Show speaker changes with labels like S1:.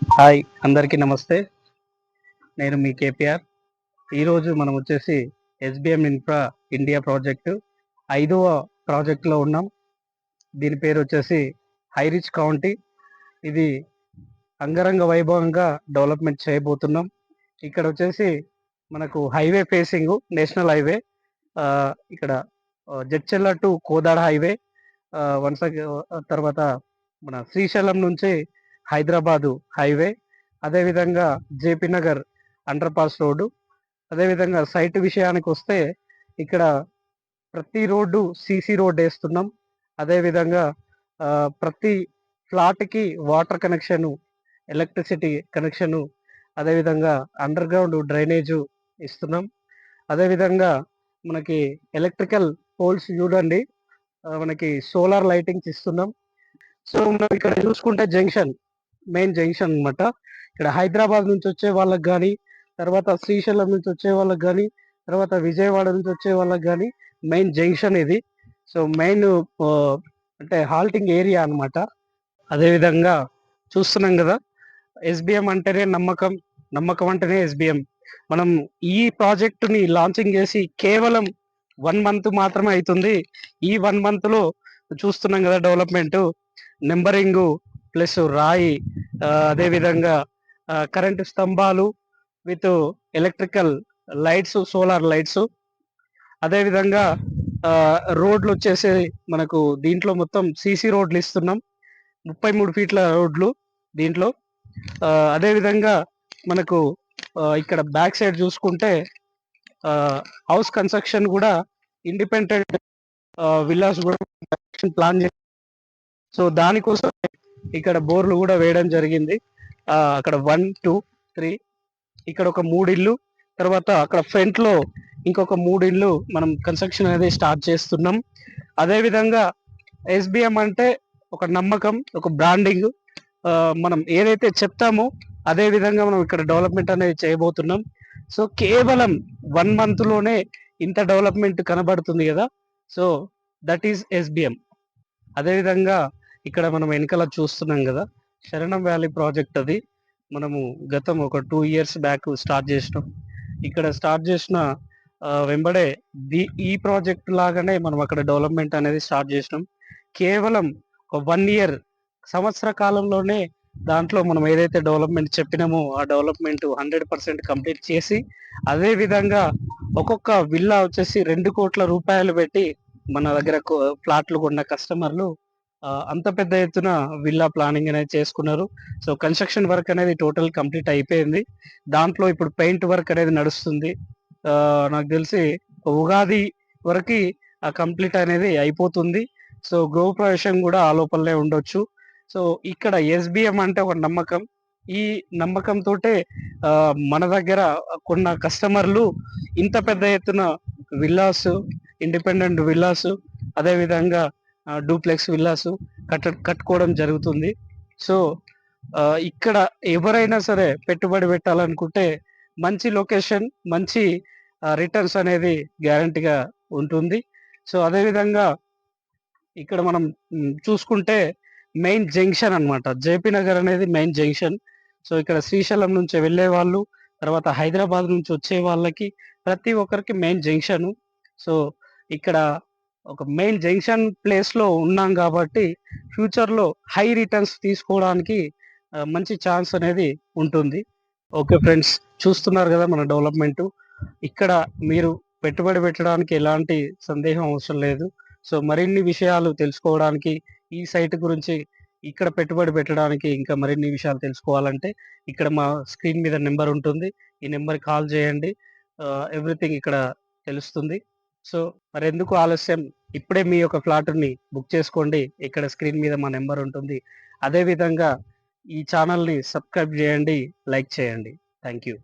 S1: Hi అందరికీ నమస్తే. నేను మీ కేపీఆర్. ఈరోజు మనం వచ్చేసి ఎస్బిఎం ఇన్ఫ్రా ఇండియా ప్రాజెక్టు. ఐదవ ప్రాజెక్టులో ఉన్నాం. దీని పేరు వచ్చేసి హైరిచ్ కౌంటీ. ఇది అంగరంగ వైభవంగా డెవలప్మెంట్ చేయబోతున్నాం. ఇక్కడ వచ్చేసి మనకు హైవే ఫేసింగ్ నేషనల్ హైవే ఇక్కడ Jadcherla to Kodad highway once తర్వాత మన శ్రీశైలం నుంచి హైదరాబాదు హైవే అదేవిధంగా JP Nagar underpass road అదేవిధంగా సైట్ విషయానికి వస్తే ఇక్కడ ప్రతి రోడ్డు సీసీ రోడ్ వేస్తున్నాం. అదేవిధంగా ప్రతి ఫ్లాట్కి వాటర్ కనెక్షను ఎలక్ట్రిసిటీ కనెక్షను అదేవిధంగా అండర్ గ్రౌండ్ డ్రైనేజు ఇస్తున్నాం. అదేవిధంగా మనకి ఎలక్ట్రికల్ పోల్స్ చూడండి. మనకి సోలార్ లైటింగ్స్ ఇస్తున్నాం. సో మనం ఇక్కడ చూసుకుంటే జంక్షన్ మెయిన్ జంక్షన్ అనమాట ఇక్కడ హైదరాబాద్ నుంచి వచ్చే వాళ్ళకి కానీ తర్వాత శ్రీశైలం నుంచి వచ్చే వాళ్ళకి కానీ తర్వాత విజయవాడ నుంచి వచ్చే వాళ్ళకి కానీ మెయిన్ జంక్షన్ ఇది. సో మెయిన్ అంటే హాల్టింగ్ ఏరియా అనమాట అదేవిధంగా చూస్తున్నాం కదా ఎస్బిఎం అంటేనే నమ్మకం నమ్మకం అంటేనే ఎస్బిఎం. మనం ఈ ప్రాజెక్టుని లాంచింగ్ చేసి కేవలం వన్ మంత్ మాత్రమే అవుతుంది. ఈ వన్ మంత్లో చూస్తున్నాం కదా డెవలప్మెంట్. నెంబరింగ్ ప్లస్ రాయి అదే విధంగా కరెంటు స్తంభాలు with electrical lights solar lights. అదేవిధంగా రోడ్లు వచ్చేసి మనకు దీంట్లో మొత్తం సీసీ రోడ్లు ఇస్తున్నాం. ముప్పై మూడు ఫీట్ల రోడ్లు దీంట్లో. అదే విధంగా మనకు ఇక్కడ బ్యాక్ సైడ్ చూసుకుంటే హౌస్ కన్స్ట్రక్షన్ కూడా ఇండిపెండెంట్ విల్లాస్ కూడా ప్లాన్ చేసి సో దానికోసం ఇక్కడ బోర్లు కూడా వేయడం జరిగింది. అక్కడ వన్ టూ త్రీ ఇక్కడ ఒక మూడు ఇల్లు తర్వాత అక్కడ ఫ్రంట్లో ఇంకొక మూడు ఇల్లు మనం కన్స్ట్రక్షన్ అనేది స్టార్ట్ చేస్తున్నాం. అదే విధంగా ఎస్బిఎం అంటే ఒక నమ్మకం ఒక బ్రాండింగ్ మనం ఏదైతే చెప్తామో అదే విధంగా మనం ఇక్కడ డెవలప్మెంట్ అనేది చేయబోతున్నాం. సో కేవలం వన్ మంత్లోనే ఇంత డెవలప్మెంట్ కనబడుతుంది కదా. సో దట్ ఈస్ ఎస్బిఎం అదేవిధంగా ఇక్కడ మనం వెనకాల చూస్తున్నాం కదా శరణం వ్యాలీ ప్రాజెక్ట్ అది. మనము గతం ఒక టూ ఇయర్స్ బ్యాక్ స్టార్ట్ చేసినాం. ఇక్కడ స్టార్ట్ చేసిన వెంబడే ది ఈ ప్రాజెక్ట్ లాగానే మనం అక్కడ డెవలప్మెంట్ అనేది స్టార్ట్ చేసినాం. కేవలం ఒక వన్ ఇయర్ సంవత్సర కాలంలోనే దాంట్లో మనం ఏదైతే డెవలప్మెంట్ చెప్పినామో ఆ డెవలప్మెంట్ హండ్రెడ్ పర్సెంట్ కంప్లీట్ చేసి అదే విధంగా ఒక్కొక్క విల్లా వచ్చేసి రెండు కోట్ల రూపాయలు పెట్టి మన దగ్గర ఫ్లాట్లు కొన్న కస్టమర్లు అంత పెద్ద ఎత్తున విల్లా ప్లానింగ్ అనేది చేసుకున్నారు. సో కన్స్ట్రక్షన్ వర్క్ అనేది టోటల్ కంప్లీట్ అయిపోయింది. దాంట్లో ఇప్పుడు పెయింట్ వర్క్ అనేది నడుస్తుంది. నాకు తెలిసి ఉగాది వరకు ఆ కంప్లీట్ అనేది అయిపోతుంది. సో గృహప్రవేశం కూడా ఆ లోపలనే ఉండొచ్చు. సో ఇక్కడ ఎస్బిఎం అంటే ఒక నమ్మకం. ఈ నమ్మకంతో మన దగ్గర కొన్న కస్టమర్లు ఇంత పెద్ద ఎత్తున విల్లాస్ ఇండిపెండెంట్ విల్లాస్ అదేవిధంగా డూప్లెక్స్ విల్లాస్ కట్ట కట్టుకోవడం జరుగుతుంది. సో ఇక్కడ ఎవరైనా సరే పెట్టుబడి పెట్టాలనుకుంటే మంచి లొకేషన్ మంచి రిటర్న్స్ అనేది గ్యారంటీగా ఉంటుంది. సో అదేవిధంగా ఇక్కడ మనం చూసుకుంటే మెయిన్ జంక్షన్ అనమాట జేపీ నగర్ అనేది మెయిన్ జంక్షన్. సో ఇక్కడ శ్రీశైలం నుంచి వెళ్ళే వాళ్ళు తర్వాత హైదరాబాద్ నుంచి వచ్చే వాళ్ళకి ప్రతి ఒక్కరికి మెయిన్ జంక్షన్. సో ఇక్కడ ఒక మెయిన్ జంక్షన్ ప్లేస్లో ఉన్నాం కాబట్టి ఫ్యూచర్లో హై రిటర్న్స్ తీసుకోవడానికి మంచి ఛాన్స్ అనేది ఉంటుంది. ఓకే ఫ్రెండ్స్ చూస్తున్నారు కదా మన డెవలప్మెంట్. ఇక్కడ మీరు పెట్టుబడి పెట్టడానికి ఎలాంటి సందేహం అవసరం లేదు. సో మరిన్ని విషయాలు తెలుసుకోవడానికి ఈ సైట్ గురించి ఇక్కడ పెట్టుబడి పెట్టడానికి ఇంకా మరిన్ని విషయాలు తెలుసుకోవాలంటే ఇక్కడ మా స్క్రీన్ మీద నెంబర్ ఉంటుంది. ఈ నెంబర్ కాల్ చేయండి. ఎవ్రీథింగ్ ఇక్కడ తెలుస్తుంది. సో మరి ఎందుకు ఆలస్యం? ఇప్పుడే మీ యొక్క ఫ్లాట్ని బుక్ చేసుకోండి. ఇక్కడ స్క్రీన్ మీద మా నెంబర్ ఉంటుంది. అదేవిధంగా ఈ ఛానల్ని సబ్స్క్రైబ్ చేయండి. లైక్ చేయండి. Thank you